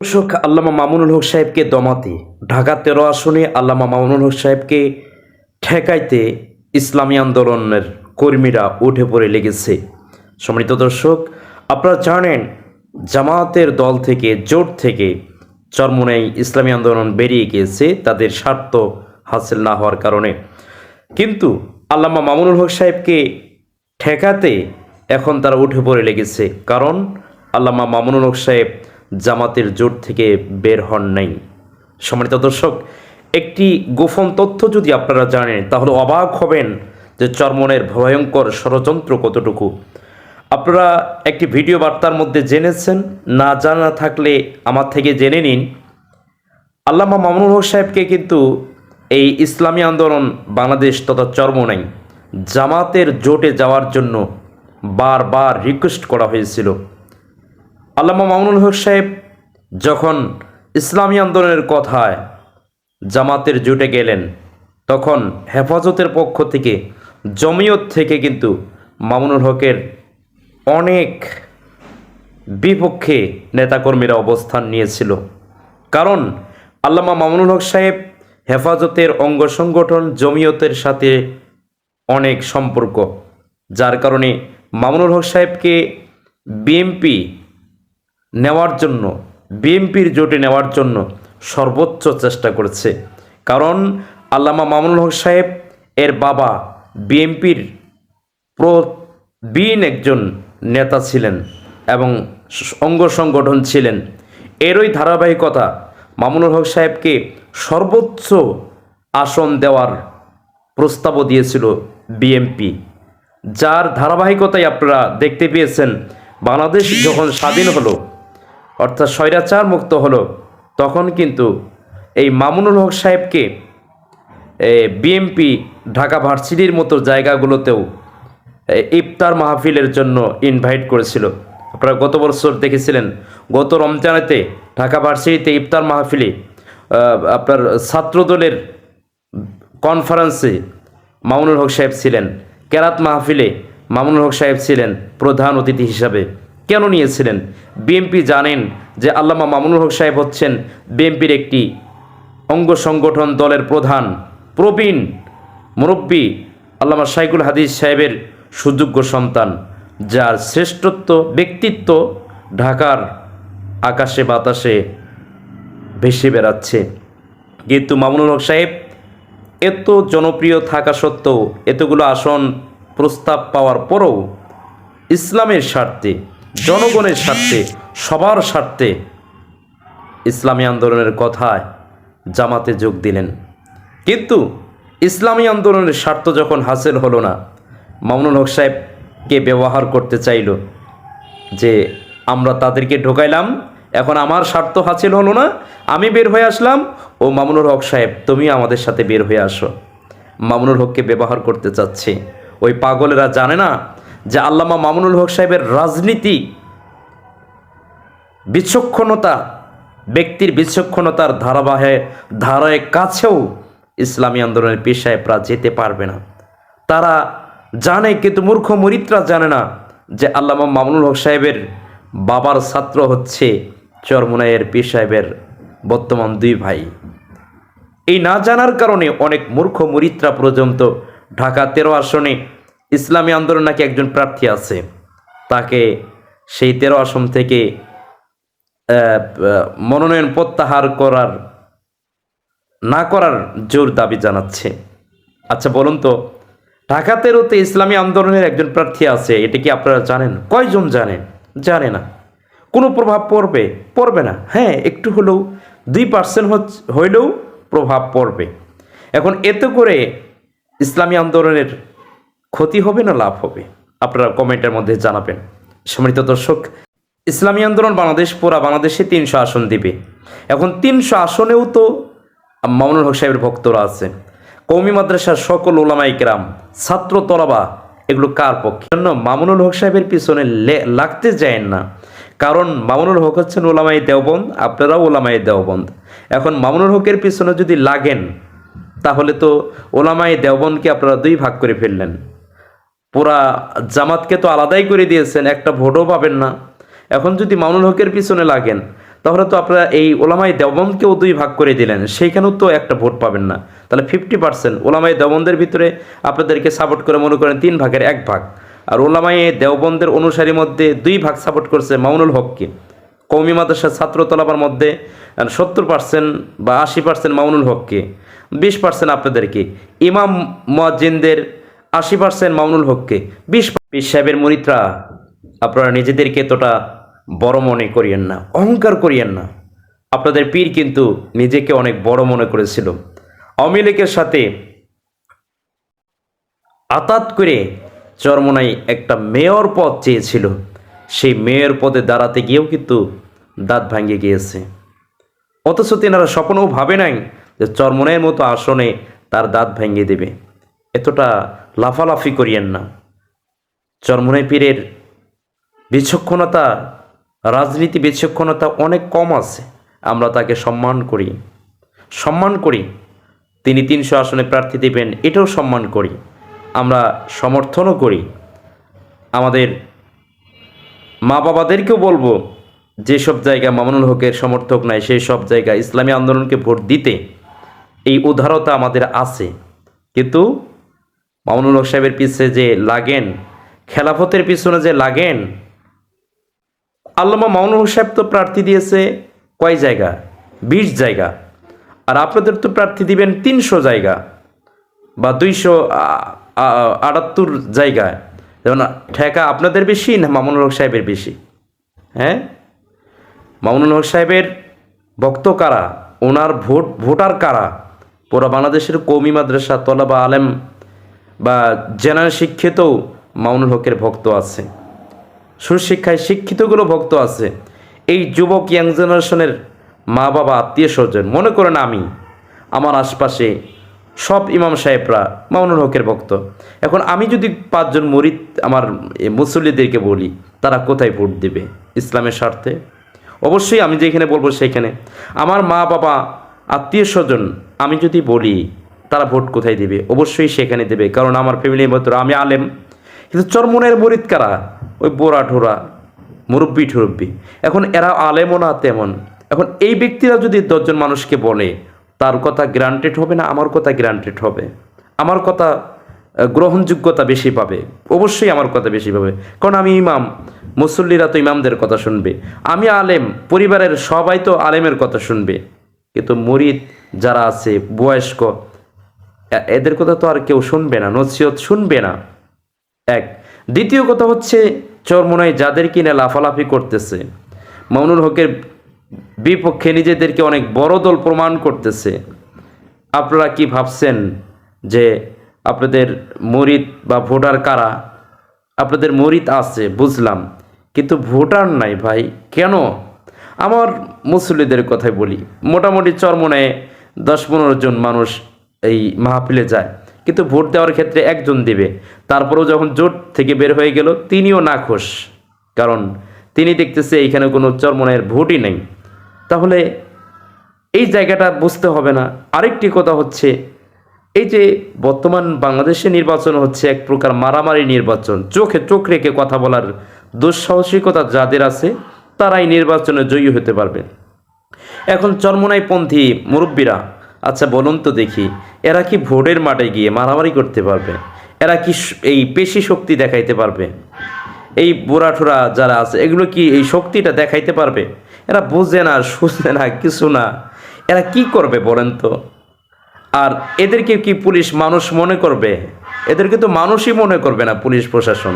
দর্শক আল্লামা মামুনুল হক সাহেবকে দমাতে, ঢাকা তেরো আসনে আল্লামা মামুনুল হক সাহেবকে ঠেকাইতে ইসলামী আন্দোলনের কর্মীরা উঠে পড়ে লেগেছে। সম্মানিত দর্শক, আপনারা জানেন, জামায়াতের দল থেকে, জোট থেকে চরমোনাই ইসলামী আন্দোলন বেরিয়ে গিয়েছে, তাদের স্বার্থ হাসিল না হওয়ার কারণে। কিন্তু আল্লামা মামুনুল হক সাহেবকে ঠেকাতে এখন তারা উঠে পড়ে লেগেছে, কারণ আল্লামা মামুনুল হক সাহেব জামাতের জোট থেকে বের হন নাই। সম্মানিত দর্শক, একটি গোপন তথ্য যদি আপনারা জানেন, তাহলে অবাক হবেন যে চরমনের ভয়ঙ্কর ষড়যন্ত্র কতটুকু। আপনারা একটি ভিডিও বার্তার মধ্যে জেনেছেন, না জানা থাকলে আমার থেকে জেনে নিন। আল্লামা মামুনুল হক সাহেবকে কিন্তু এই ইসলামী আন্দোলন বাংলাদেশ তথা চরমনাই জামাতের জোটে যাওয়ার জন্য বারবার রিকোয়েস্ট করা হয়েছিল। আল্লামা মামুনুল হক সাহেব যখন ইসলামী আন্দোলনের কথায় জামাতের জুটে গেলেন, তখন হেফাজতের পক্ষ থেকে, জমিয়ত থেকে কিন্তু মামুনুল হকের অনেক বিপক্ষে নেতাকর্মীরা অবস্থান নিয়েছিল। কারণ আল্লামা মামুনুল হক সাহেব হেফাজতের অঙ্গ সংগঠন, জমিয়তের সাথে অনেক সম্পর্ক, যার কারণে মামুনুল হক সাহেবকে বিএমপি নেওয়ার জন্য, বিএনপির জোটে নেওয়ার জন্য সর্বোচ্চ চেষ্টা করেছে। কারণ আল্লামা মামুনুল হক সাহেব, এর বাবা বিএমপির প্রবীণ একজন নেতা ছিলেন এবং অঙ্গ সংগঠন ছিলেন। এরই ধারাবাহিকতা মামুনুল হক সাহেবকে সর্বোচ্চ আসন দেওয়ার প্রস্তাবও দিয়েছিল বিএমপি যার ধারাবাহিকতায় আপনারা দেখতে পেয়েছেন, বাংলাদেশ যখন স্বাধীন হলো অর্থাৎ স্বৈরাচার মুক্ত হলো। তখন কিন্তু এই মামুনুল হক সাহেবকে বিএমপি, ঢাকা ভার্সিটির মতো জায়গাগুলোতেও ইফতার মাহফিলের জন্য ইনভাইট করেছিল। আপনারা গত বছর দেখেছিলেন, গত রমজানেতে ঢাকা ভার্সিটিতে ইফতার মাহফিলে আপনার ছাত্রদলের কনফারেন্সে মামুনুল হক সাহেব ছিলেন। কেরাত মাহফিলে মামুনুল হক সাহেব ছিলেন প্রধান অতিথি হিসাবে। কেন নিয়েছিলেন? বিএমপি জানেন যে আল্লামা মামুনুল হক সাহেব হচ্ছেন বিএমপির একটি অঙ্গ সংগঠন দলের প্রধান, প্রবীণ মুরব্বী আল্লামা শাইকুল হাদিস সাহেবের সুযোগ্য সন্তান, যার শ্রেষ্ঠত্ব, ব্যক্তিত্ব ঢাকার আকাশে বাতাসে ভেসে বেড়াচ্ছে। কিন্তু মামুনুল হক সাহেব এত জনপ্রিয় থাকা সত্ত্বেও এতগুলো আসন প্রস্তাব পাওয়ার পরও ইসলামের স্বার্থে জনগণের স্বার্থে, সবার স্বার্থে ইসলামী আন্দোলনের কথায় জামাতে যোগ দিলেন। কিন্তু ইসলামী আন্দোলনের স্বার্থ যখন হাসিল হলো না, মামুনুল হক সাহেবকে ব্যবহার করতে চাইল যে, আমরা তাদেরকে ঢোকাইলাম, এখন আমার স্বার্থ হাসিল হলো না, আমি বের হয়ে আসলাম। ও মামুনুল হক সাহেব, তুমি আমাদের সাথে বের হয়ে আসো। মামুনুল হককে ব্যবহার করতে চাচ্ছে। ওই পাগলেরা জানে না যে আল্লামা মামুনুল হক সাহেবের রাজনীতি বিচক্ষণতা, ব্যক্তির বিচক্ষণতার ধারাবাহে ধারায় কাছেও ইসলামী আন্দোলনের পেশায় প্রা যেতে পারবে না। তারা জানে কিন্তু মূর্খ মরিতরা জানে না যে আল্লামা মামুনুল হক সাহেবের বাবার ছাত্র হচ্ছে চরমুনাইয়ের পীর সাহেবের বর্তমান দুই ভাই। এই না জানার কারণে অনেক মূর্খ মরিত্রা পর্যন্ত ঢাকা তেরো আসনে ইসলামী আন্দোলন নাকি একজন প্রার্থী আছে? তাকে সেই তেরো আসন থেকে মনোনয়ন প্রত্যাহার করার, না করার জোর দাবি জানাচ্ছে। আচ্ছা বলুন তো, ঢাকা তেরোতে ইসলামী আন্দোলনের একজন প্রার্থী আছে, এটা কি আপনারা জানেন? কয়জন জানেন? জানে না। কোনো প্রভাব পড়বে? পড়বে না। হ্যাঁ একটু হলেও দুই পার্সেন্ট হইলেও প্রভাব পড়বে। এখন এতে করে ইসলামী আন্দোলনের ক্ষতি হবে না লাভ হবে? আপনারা কমেন্টের মধ্যে জানাবেন। সম্মানিত দর্শক, ইসলামী আন্দোলন বাংলাদেশ পুরা বাংলাদেশে তিনশো আসন দিবে। এখন তিনশো আসনেও তো মামুনুল হক সাহেবের ভক্তরা আছে। কৌমি মাদ্রাসার সকল ওলামাই কেরাম, ছাত্র তলাবা এগুলো কার পক্ষে? জন্য মামুনুল হক সাহেবের পিছনে লাগতে যায় না। কারণ মামুনুল হক হচ্ছেন ওলামাই দেওবন্দ, আপনারাও ওলামাই দেওবন্দ। এখন মামুনুল হকের পিছনে যদি লাগেন, তাহলে তো ওলামাই দেওবন্দকে আপনারা দুই ভাগ করে ফেললেন। পুরা জামাতকে তো আলাদাই করে দিয়েছেন, একটা ভোটও পাবেন না। এখন যদি মামুনুল হকের পিছনে লাগেন, তাহলে তো আপনারা এই ওলামাই দেওবন্দকেও দুই ভাগ করে দিলেন, সেইখানেও তো একটা ভোট পাবেন না। তাহলে ফিফটি পার্সেন্ট ওলামাই দেওবন্দের ভিতরে আপনাদেরকে সাপোর্ট করে মনে করেন তিন ভাগের এক ভাগ। আর ওলামাই দেওবন্দের অনুসারীর মধ্যে দুই ভাগ সাপোর্ট করছে মামুনুল হককে। কৌমি মাদ্রাসার ছাত্র তলাবার মধ্যে সত্তর পার্সেন্ট বা আশি পার্সেন্ট মামুনুল হককে, বিশ পার্সেন্ট আপনাদেরকে। ইমাম মুয়াজ্জিনদের আশি পার্সেন্ট মামুনুল হককে, বিশ বিশ সাহেবের মরিত্রা আপনারা নিজেদেরকে এতটা বড় মনে করিয়েন না, অহংকার করিয়েন না। আপনাদের পীর কিন্তু নিজেকে অনেক বড় মনে করেছিল। আওয়ামী লীগের সাথে আতাত করে চরমনাই একটা মেয়র পদ চেয়েছিল। সেই মেয়র পদে দাঁড়াতে গিয়েও কিন্তু দাঁত ভাঙে গিয়েছে। অথচ তেনারা স্বপ্নও ভাবে নাই যে চরমনের মতো আসনে তার দাঁত ভেঙে দেবে। এতটা লাফালাফি করিয়েন না। চরমনাই পীরের বিচক্ষণতা, রাজনীতি বিচক্ষণতা অনেক কম আছে। আমরা তাকে সম্মান করি। সম্মান করি। তিনি তিনশো আসনে প্রার্থী দেবেন, এটাও সম্মান করি। আমরা সমর্থনও করি। আমাদের মা বাবাদেরকেও বলব, যেসব জায়গা মামুনুল হকের সমর্থক নাই সেই সব জায়গায় ইসলামী আন্দোলনকে ভোট দিতে। এই উদারতা আমাদের আছে। কিন্তু মামুনুল হক সাহেবের পিছনে যে লাগেন, খেলাফতের পিছনে যে লাগেন, আল্লামা মামুনুল হক সাহেব তো প্রার্থী দিয়েছে কয় জায়গা? বিশ জায়গা। আর আপনাদের তো প্রার্থী দিবেন তিনশো জায়গা বা দুইশো আটাত্তর জায়গায় যেমন ঠেকা আপনাদের বেশি না মামুনুল হক সাহেবের বেশি? হ্যাঁ? মামুনুল হক সাহেবের ভক্ত কারা? ওনার ভোট, ভোটার কারা? পুরো বাংলাদেশের কৌমি মাদ্রাসা, তলাবা আলেম বা জেনারেল শিক্ষিতও মামুনুল হকের ভক্ত আছে সুশিক্ষায় শিক্ষিতগুলো ভক্ত আছে, এই যুবক ইয়াং জেনারেশনের মা বাবা, আত্মীয় স্বজন, মনে করেন আমি, আমার আশপাশে সব ইমাম সাহেবরা মামুনুল হকের ভক্ত। এখন আমি যদি পাঁচজন মরিদ আমার মুসল্লিদেরকে বলি, তারা কোথায় ভোট দেবে? ইসলামের স্বার্থে? অবশ্যই আমি যেখানে বলব সেখানে। আমার মা বাবা, আত্মীয় স্বজন, আমি যদি বলি তারা ভোট কোথায় দেবে? অবশ্যই সেখানে দেবে। কারণ আমার ফ্যামিলির মতো আমি আলেম। কিন্তু চরমনের মরিদ কারা? ওই বোরা ঠোরা, মুরব্বি ঠুরব্বি। এখন এরা আলেমও না তেমন। এখন এই ব্যক্তিরা যদি দশজন মানুষকে বলে, তার কথা গ্রান্টেড হবে না, আমার কথা গ্রান্টেড হবে? আমার কথা গ্রহণযোগ্যতা বেশি পাবে। অবশ্যই আমার কথা বেশি পাবে। কারণ আমি ইমাম, মুসল্লিরা তো ইমামদের কথা শুনবে। আমি আলেম, পরিবারের সবাই তো আলেমের কথা শুনবে। কিন্তু মরিদ যারা আছে, বয়স্ক এদের কথা তো আর কেউ শুনবে না, নসিহত শুনবে না। এক, দ্বিতীয় কথা হচ্ছে চরমনায় যাদের কিনে লাফালাফি করতেছে। মামুনুল হকের বিপক্ষে নিজেদেরকে অনেক বড় দল প্রমাণ করতেছে। আপনারা কি ভাবছেন যে আপনাদের মরিদ বা ভোটার কারা? আপনাদের মরিদ আছে, বুঝলাম। কিন্তু ভোটার নাই ভাই, কেন? আমার মুসলিদের কথাই বলি। মোটামুটি চরমনায় দশ পনেরো জন মানুষ এই মাহফিলে যায়। কিন্তু ভোট দেওয়ার ক্ষেত্রে একজন দেবে। তারপরেও যখন জোট থেকে বের হয়ে গেল, তিনিও না নাখোশ। কারণ তিনি দেখতেছে এইখানে কোনো চরমনের ভোটই নেই। তাহলে এই জায়গাটা বুঝতে হবে না। আরেকটি কথা হচ্ছে, এই যে বর্তমান বাংলাদেশে নির্বাচন হচ্ছে, এক প্রকার মারামারি নির্বাচন। চোখে চোখ রেখে কথা বলার দুঃসাহসিকতা যাদের আছে, তারাই নির্বাচনে জয়ী হতে পারবে। এখন চরমনাইপন্থী মুরব্বীরা আচ্ছা বলুন তো দেখি, এরা কি ভোটের মাঠে গিয়ে মারামারি করতে পারবে? এরা কি এই পেশি শক্তি দেখাইতে পারবে? এই বুড়াঠুরা যারা আছে, এগুলো কি এই শক্তিটা দেখাইতে পারবে? এরা বুঝে না সুঝে না, কিছু না। এরা কি করবে বলেন তো? আর এদেরকে কি পুলিশ মানুষ মনে করবে? এদেরকে তো মানুষই মনে করবে না পুলিশ প্রশাসন।